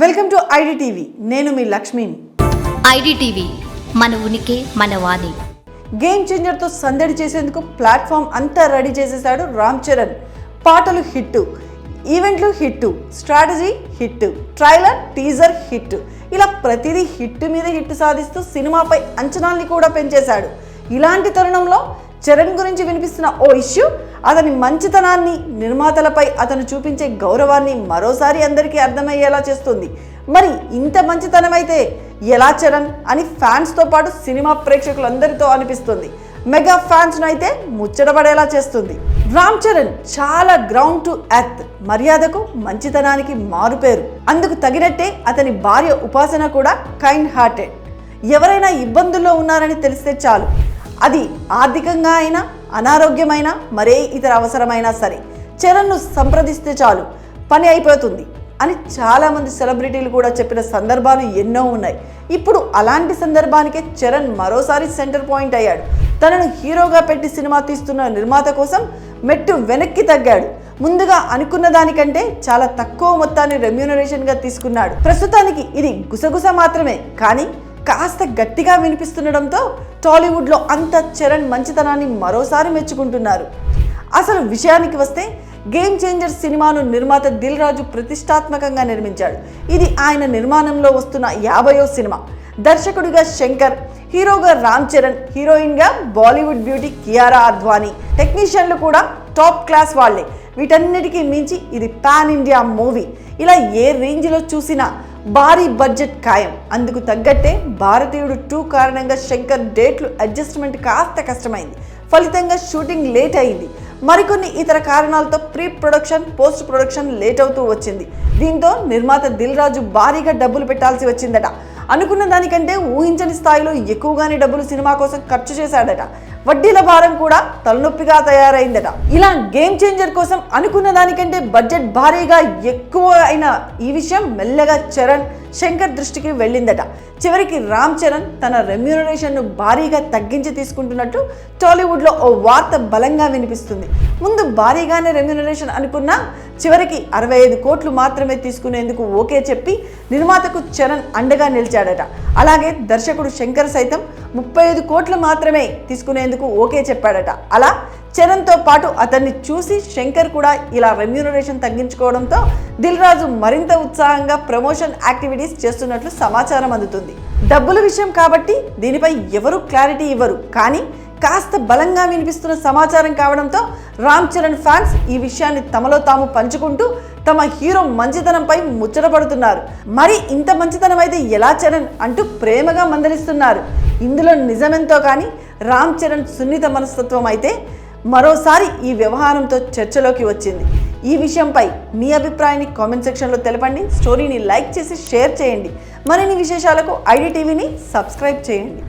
Welcome to IDTV. నేను మీ లక్ష్మిని IDTV మన ఉనికి మన వాణి. గేమ్ చేంజర్తో సందడి చేసేందుకు ప్లాట్ఫామ్ అంతా రెడీ చేసేశాడు రామ్ చరణ్. పాటలు హిట్ ఈవెంట్లు hit strategy hit trailer teaser hit ఇలా ప్రతిదీ హిట్ మీద హిట్ సాధిస్తూ సినిమాపై అంచనాల్ని కూడా పెంచేశాడు. ఇలాంటి తరుణంలో చరణ్ గురించి వినిపిస్తున్న ఓ ఇష్యూ అతని మంచితనాన్ని నిర్మాతలపై అతను చూపించే గౌరవాన్ని మరోసారి అందరికీ అర్థమయ్యేలా చేస్తుంది. మరి ఇంత మంచితనమైతే ఎలా చరణ్ అని ఫ్యాన్స్తో పాటు సినిమా ప్రేక్షకులందరితో అనిపిస్తుంది. మెగా ఫ్యాన్స్ను అయితే ముచ్చటపడేలా చేస్తుంది. రామ్ చరణ్ చాలా గ్రౌండ్ టు ఎర్త్ మర్యాదకు మంచితనానికి మారుపేరు. అందుకు తగినట్టే అతని భార్య ఉపాసన కూడా కైండ్ హార్టెడ్ ఎవరైనా ఇబ్బందుల్లో ఉన్నారని తెలిస్తే చాలు. అది ఆర్థికంగా అయినా అనారోగ్యమైన మరే ఇతర అవసరమైనా సరే చరణ్ను సంప్రదిస్తే చాలు పని అయిపోతుంది అని చాలామంది సెలబ్రిటీలు కూడా చెప్పిన సందర్భాలు ఎన్నో ఉన్నాయి. ఇప్పుడు అలాంటి సందర్భానికే చరణ్ మరోసారి సెంటర్ పాయింట్ అయ్యాడు. తనను హీరోగా పెట్టి సినిమా తీస్తున్న నిర్మాత కోసం మెట్టు వెనక్కి తగ్గాడు. ముందుగా అనుకున్న దానికంటే చాలా తక్కువ మొత్తాన్ని రెమ్యూనరేషన్గా తీసుకున్నాడు. ప్రస్తుతానికి ఇది గుసగుస మాత్రమే కానీ కాస్త గట్టిగా వినిపిస్తుండడంతో టాలీవుడ్లో అంత చరణ్ మంచితనాన్ని మరోసారి మెచ్చుకుంటున్నారు. అసలు విషయానికి వస్తే గేమ్ చేంజర్ సినిమాను నిర్మాత దిల్ రాజు ప్రతిష్టాత్మకంగా నిర్మించాడు. ఇది ఆయన నిర్మాణంలో వస్తున్న యాభయో సినిమా. దర్శకుడిగా శంకర్ హీరోగా రామ్ చరణ్ హీరోయిన్గా బాలీవుడ్ బ్యూటీ కియారా అద్వానీ టెక్నీషియన్లు కూడా టాప్ క్లాస్ వాళ్ళే. వీటన్నిటికీ మించి ఇది పాన్ ఇండియా మూవీ. ఇలా ఏ రేంజ్లో చూసినా భారీ బడ్జెట్ ఖాయం. అందుకు తగ్గట్టే భారతీయుడు టూ కారణంగా శంకర్ డేట్లు అడ్జస్ట్మెంట్ కాస్త కష్టమైంది. ఫలితంగా షూటింగ్ లేట్ అయింది. మరికొన్ని ఇతర కారణాలతో pre production post production late అవుతూ వచ్చింది. దీంతో నిర్మాత దిల్ రాజు భారీగా డబ్బులు పెట్టాల్సి వచ్చిందట. అనుకున్న దానికంటే ఊహించని స్థాయిలో ఎక్కువగానే డబ్బులు సినిమా కోసం ఖర్చు చేశాడట. వడ్డీల భారం కూడా తలనొప్పిగా తయారైందట. ఇలా గేమ్ చేంజర్ కోసం అనుకున్న దానికంటే బడ్జెట్ భారీగా ఎక్కువ అయిన ఈ విషయం మెల్లగా చరణ్ శంకర్ దృష్టికి వెళ్ళిందట. చివరికి రామ్ చరణ్ తన రెమ్యూనరేషన్ను భారీగా తగ్గించి తీసుకుంటున్నట్టు టాలీవుడ్లో ఓ వార్త బలంగా వినిపిస్తుంది. ముందు భారీగానే రెమ్యూనరేషన్ అనుకున్నా చివరికి అరవై ఐదు కోట్లు మాత్రమే తీసుకునేందుకు ఓకే చెప్పి నిర్మాతకు చరణ్ అండగా నిలిచాడట. అలాగే దర్శకుడు శంకర్ సైతం ముప్పై ఐదు కోట్లు మాత్రమే తీసుకునేందుకు ఓకే చెప్పాడట. అలా చరణ్తో పాటు అతన్ని చూసి శంకర్ కూడా ఇలా రెమ్యూనరేషన్ తగ్గించుకోవడంతో దిల్ రాజు మరింత ఉత్సాహంగా ప్రమోషన్ యాక్టివిటీస్ చేస్తున్నట్లు సమాచారం అందుతుంది. డబ్బుల విషయం కాబట్టి దీనిపై ఎవరు క్లారిటీ ఇవ్వరు. కానీ కాస్త బలంగా వినిపిస్తున్న సమాచారం కావడంతో రామ్ చరణ్ ఫ్యాన్స్ ఈ విషయాన్ని తమలో తాము పంచుకుంటూ తమ హీరో మంచితనంపై ముచ్చటపడుతున్నారు. మరి ఇంత మంచితనం అయితే ఎలా చరణ్ అంటూ ప్రేమగా మందలిస్తున్నారు. ఇందులో నిజమెంతో కానీ రామ్ చరణ్ సున్నిత మనస్తత్వం అయితే మరోసారి ఈ వ్యవహారంతో చర్చలోకి వచ్చింది. ఈ విషయంపై మీ అభిప్రాయాన్ని కామెంట్ సెక్షన్లో తెలపండి. స్టోరీని లైక్ చేసి షేర్ చేయండి. మరిన్ని విశేషాలకు ఐడి టీవీని సబ్స్క్రైబ్ చేయండి.